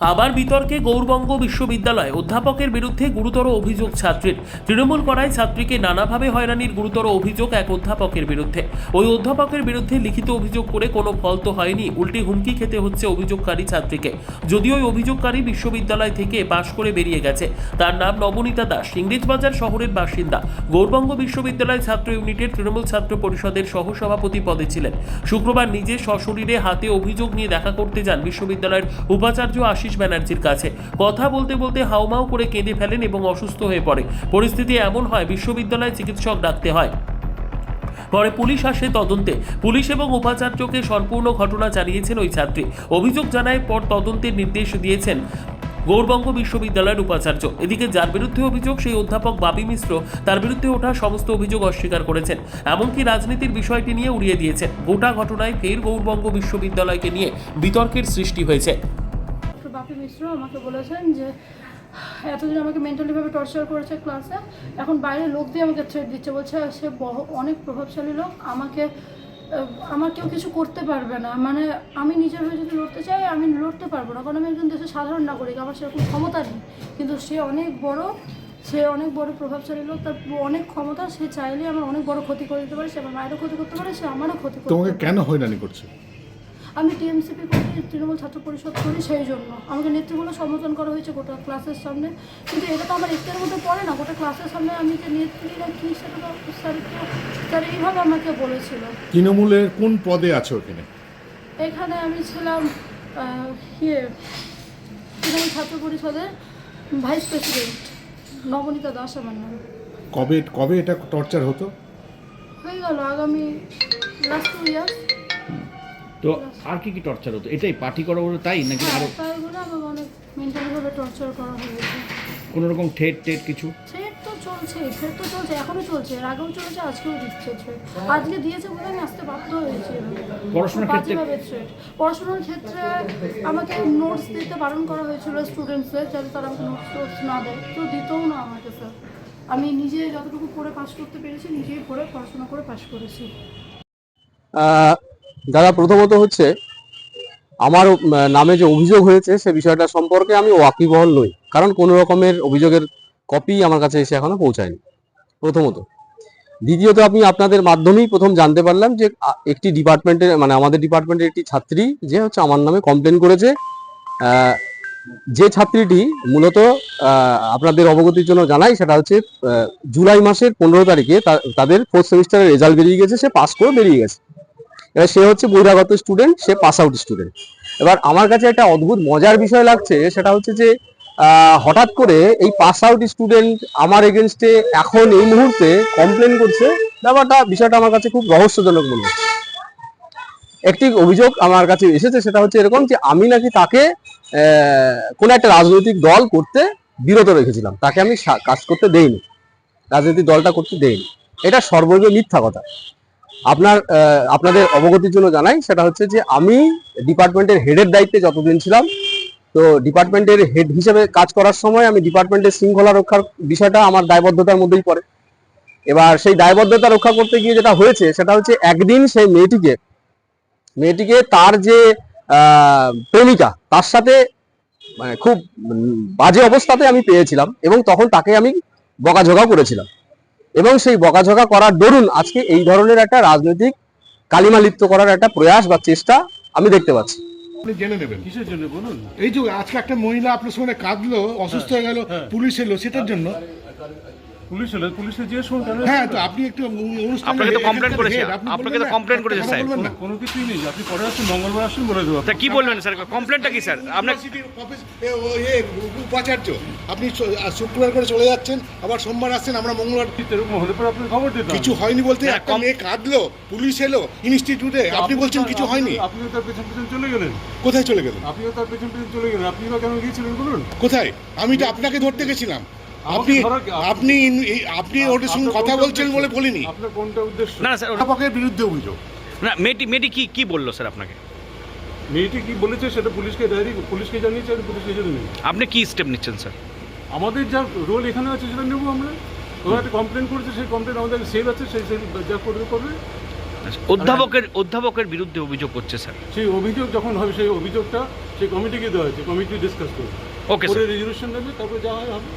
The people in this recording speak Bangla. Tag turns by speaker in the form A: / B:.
A: আবার বিতর্কে গৌরবঙ্গ বিশ্ববিদ্যালয়। অধ্যাপকের বিরুদ্ধে গুরুতর অভিযোগ ছাত্রীর। তৃণমূল করায় ছাত্রীকে নানাভাবে হয়রানির গুরুতর অভিযোগ এক অধ্যাপকের বিরুদ্ধে। ওই অধ্যাপকের বিরুদ্ধে লিখিত অভিযোগ করে কোনো ফল তো হয়নি। উল্টে হুমকি খেতে হচ্ছে অভিযোগকারী ছাত্রীকে। যদিও ওই অভিযোগকারী বিশ্ববিদ্যালয় থেকে পাশ করে বেরিয়ে গেছে। তার নাম নবনীতা দাস। ইংরেজবাজার শহরের বাসিন্দা। গৌরবঙ্গ বিশ্ববিদ্যালয় ছাত্র ইউনিটের তৃণমূল ছাত্র পরিষদের সহসভাপতি পদে ছিলেন। শুক্রবার নিজে সশরীরে হাতে অভিযোগ নিয়ে দেখা করতে যান বিশ্ববিদ্যালয়ের উপাচার্য আশিস ব্যানার্জির কাছে। কথা বলতে বলতে হাউমাউ করে কেঁদে ফেলেন এবং অসুস্থ হয়ে পড়ে। পরিস্থিতি এমন হয় বিশ্ববিদ্যালয়ে চিকিৎসক ডাকতে হয়। পরে পুলিশ আসে তদন্তে। পুলিশ এবং উপাচার্যকে সম্পূর্ণ ঘটনা জানিয়েছেন ওই ছাত্রী। অভিযোগ জানায়, পর তদন্তের নির্দেশ দিয়েছেন গৌরবঙ্গ বিশ্ববিদ্যালয়ের উপাচার্য। এদিকে যার বিরুদ্ধে অভিযোগ, সেই অধ্যাপক বাবি মিশ্র তার বিরুদ্ধে ওঠা সমস্ত অভিযোগ অস্বীকার করেছেন। এমনকি রাজনীতির বিষয়টি নিয়ে উড়িয়ে দিয়েছেন। গোটা ঘটনায় ফের গৌরবঙ্গ বিশ্ববিদ্যালয়কে নিয়ে বিতর্কের সৃষ্টি হয়েছে।
B: বাপি মিশ্র আমাকে বলেছেন যে এতদিন আমাকে মেন্টালিভাবে টর্চার করেছে ক্লাসে এখন বাইরে লোক দিয়ে আমাকে থ্রেট দিচ্ছে। বলছে সে অনেক প্রভাবশালী লোক আমাকে আমার কেউ কিছু করতে পারবে না। মানে আমি নিজের হয়ে যদি লড়তে চাই আমি লড়তে পারব না। কারণ আমি একজন দেশের সাধারণ নাগরিক আমার সেরকম ক্ষমতা নেই। কিন্তু সে অনেক বড় সে অনেক বড় প্রভাবশালী লোক তার অনেক ক্ষমতা সে চাইলে আমার অনেক বড় ক্ষতি করে দিতে পারে সে আমার মায়েরও ক্ষতি করতে পারে সে আমারও ক্ষতি করতে
C: তোমাকে
B: পারে।
C: কেন হয়রানি করছে?
B: আমি টিএমসিপি করি তৃণমূল ছাত্র পরিষদ করি সেই জন্য। আমাকে নেতৃবৃন্দ সমর্থন করা হয়েছে গোটা ক্লাসের সামনে। কিন্তু এটা তো আমার ইফতারের মধ্যে পড়ে না গোটা ক্লাসের সামনে আমি যে নেত্রী না কী সেটা তো স্যার স্যার এইভাবে আমাকে বলেছিল।
C: তৃণমূলের কোন পদে আছে ওখানে?
B: এখানে আমি ছিলাম ইয়ে তৃণমূল ছাত্র পরিষদের ভাইস প্রেসিডেন্ট নবনীতা দাস আমার নাম।
C: কবে কবে এটা টর্চার হতো?
B: হয়ে গেল আগামী লাস্ট টু ইয়ার্স
D: তো আর কি কি টর্চার হতো? এটাই পার্টি করা বলে তাই নাকি আরও
B: তাই বলে আমাকে অনেক মেন্টালিভাবে টর্চার করা হয়েছে
D: কোনো রকম ঠেট টেট কিছু?
B: থ্রেড তো চলছে থ্রেড তো চলছে এখনও চলছে এর আগেও চলছে আজকেও দিচ্ছে আজকে দিয়েছে বলে আমি আসতে বাধ্য হয়েছি
D: পড়াশোনার ক্ষেত্রে?
B: বাজেভাবে পড়াশোনার ক্ষেত্রে আমাকে নোটস দিতে বারণ করা হয়েছিল স্টুডেন্টসদের যাতে তারা আমাকে নোটস টোটস না দেয়। কেউ দিতেও না আমাকে স্যার আমি নিজে যতটুকু পড়ে পাস করতে পেরেছি নিজেই পড়ে পড়াশোনা করে পাস করেছি।
E: আহ, দাদা, প্রথমত হচ্ছে আমার নামে যে অভিযোগ হয়েছে সে বিষয়টা সম্পর্কে আমি ওয়াকিবহল নই। কারণ কোনো রকমের অভিযোগের কপি আমার কাছে এসে এখনও পৌঁছায়নি। প্রথমত। দ্বিতীয়ত, আমি আপনাদের মাধ্যমেই প্রথম জানতে পারলাম যে একটি ডিপার্টমেন্টের মানে আমাদের ডিপার্টমেন্টের একটি ছাত্রী যে হচ্ছে আমার নামে কমপ্লেন করেছে। যে ছাত্রীটি মূলত আপনাদের অবগতির জন্য জানাই, সেটা হচ্ছে জুলাই মাসের পনেরো তারিখে তাদের ফোর্থ সেমিস্টারের রেজাল্ট বেরিয়ে গেছে, সে পাস করে বেরিয়ে গেছে। সে হচ্ছে বহিরাগত স্টুডেন্ট সে পাস আউট স্টুডেন্ট এবার আমার কাছে একটা অদ্ভুত মজার বিষয় লাগছে সেটা হচ্ছে যে হঠাৎ করে এই পাস আউট স্টুডেন্ট আমার এগেনস্টে এখন এই মুহূর্তে কমপ্লেন করছে ব্যাপারটা বিষয়টা আমার কাছে খুব রহস্যজনক মনে হচ্ছে। একটি অভিযোগ আমার কাছে এসেছে সেটা হচ্ছে এরকম যে আমি নাকি তাকে কোনো একটা রাজনৈতিক দল করতে বিরত রেখেছিলাম। তাকে আমি কাজ করতে দেইনি। রাজনৈতিক দলটা করতে দেইনি। এটা সর্বৈব মিথ্যা কথা। আপনার আপনাদের অবগতির জন্য জানাই, সেটা হচ্ছে যে আমি ডিপার্টমেন্টের হেডের দায়িত্বে যতদিন ছিলাম, তো ডিপার্টমেন্টের হেড হিসেবে কাজ করার সময় আমি ডিপার্টমেন্টের শৃঙ্খলা রক্ষার বিষয়টা আমার দায়বদ্ধতার মধ্যেই পড়ে। এবার সেই দায়বদ্ধতা রক্ষা করতে গিয়ে যেটা হয়েছে, সেটা হচ্ছে একদিন সেই মেয়েটিকে মেয়েটিকে তার যে প্রেমিকা, তার সাথে মানে খুব বাজে অবস্থাতে আমি পেয়েছিলাম এবং তখন তাকে আমি বকাঝকা করেছিলাম। এবং সেই বকাঝকা করার দরুন আজকে এই ধরনের একটা রাজনৈতিক কালিমা লিপ্ত করার একটা প্রয়াস বা চেষ্টা আমি দেখতে পাচ্ছি।
C: আপনি জেনে নেবেন।
F: কিসের জন্য বলুন?
C: এই যে আজকে একটা মহিলা আপনার সঙ্গে কাঁদলো অসুস্থ হয়ে গেল পুলিশ এলো সেটার জন্য।
F: পুলিশ পুলিশে
C: হ্যাঁ তো আপনি একটু অনুষ্ঠানে
G: আপনাকে তো
C: এখানকার
G: করেছে। আপনাকে তো
C: বলবেন
G: করেছে, স্যার।
F: কোনো কিছুই নেই আপনি পরে আসুন মঙ্গলবার আসুন বলে দেবো।
G: তা কি বলবেন স্যার? কমপ্লেনটা কি স্যার? আপনার
C: ইউনিভার্সিটির অফিস এ, ও, এ, উপাচার্য আপনি শুক্রবার করে চলে যাচ্ছেন আবার সোমবার আসছেন আমরা মঙ্গলবার
F: এরকম হলে পরে আপনি খবর দিতাম
C: কিছু হয়নি বলতে একটা মেয়ে কাঁদলো পুলিশ এলো ইনস্টিটিউটে আপনি বলছেন কিছু হয়নি।
F: আপনিও তার পেছন পেছন চলে গেলেন।
C: কোথায় চলে গেলেন?
F: আপনিও তার পেছন পেছন চলে গেলেন আপনি বা কেন গিয়েছিলেন বলুন।
C: কোথায়? আমি তো আপনাকে ধরতে গেছিলাম। আপনি
F: ধরা
C: আপনি আপনি ওদের সঙ্গে কথা বলছেন বলে বলিনি।
F: আপনার কোনটা উদ্দেশ্য?
G: না স্যার
C: অধ্যাপকের বিরুদ্ধে অভিযোগ।
G: না মেয়েটি মেয়েটি কি কি বলল স্যার আপনাকে?
F: মেয়েটি কি বলেছে সেটা পুলিশকে ডায়েরি পুলিশকে জানিয়েছে আর পুলিশকে জানিয়ে
G: আপনি কি স্টেপ নিচ্ছেন স্যার?
F: আমাদের যা রোল এখানে আছে সেটা নেব আমরা। ওরা একটা কমপ্লেন করেছে সেই কমপ্লেন আমাদের সেভ আছে সেই সেই যা করবে করবে।
G: আচ্ছা, অধ্যাপকের অধ্যাপকের বিরুদ্ধে অভিযোগ করছে স্যার।
F: সেই অভিযোগ যখন হবে সেই অভিযোগটা সেই কমিটিকে দেওয়া হয়েছে কমিটি ডিসকাস করবে।
G: ওকে
F: রেজলিউশন দেবে তারপরে যা হয় হবে।